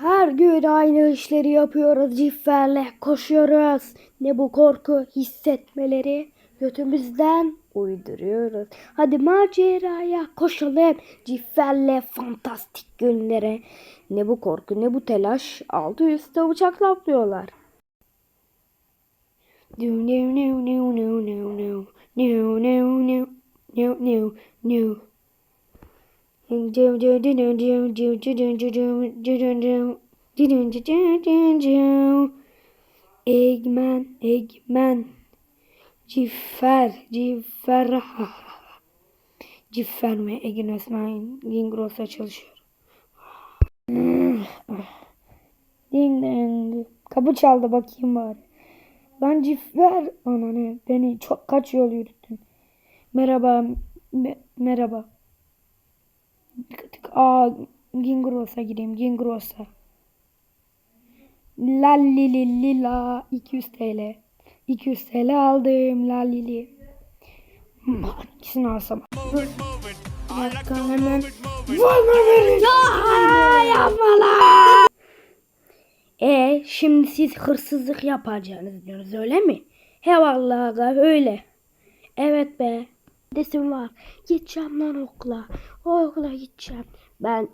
Her gün aynı işleri yapıyoruz cifferle koşuyoruz. Ne bu korku hissetmeleri götümüzden uyduruyoruz. Hadi maceraya koşalım cifferle fantastik günlere. Ne bu korku ne bu telaş altı üstte uçakla atlıyorlar. Do no no no no no no no no no no Eggman, Eggman, Ciffer, Ciffer, Ciffer mi? Egin Osman Gingros'a çalışıyor. Ding ding. Kapı çaldı bakayım bari. Lan Ciffer. Ananı beni çok kaç yol yürüttün. Merhaba. me- merhaba. Aa, Gingros'a gireyim. Gingros'a. La li li li la 200 TL. 200 TL aldım la li li. Hmm, Hangisini alsam? Dakika hemen. Beni. Ya yapma lan. E şimdi siz hırsızlık yapacağınız diyorsunuz öyle mi? He vallahi öyle. Evet be. Desim var. Gideceğim lan okula. O okula gideceğim. Ben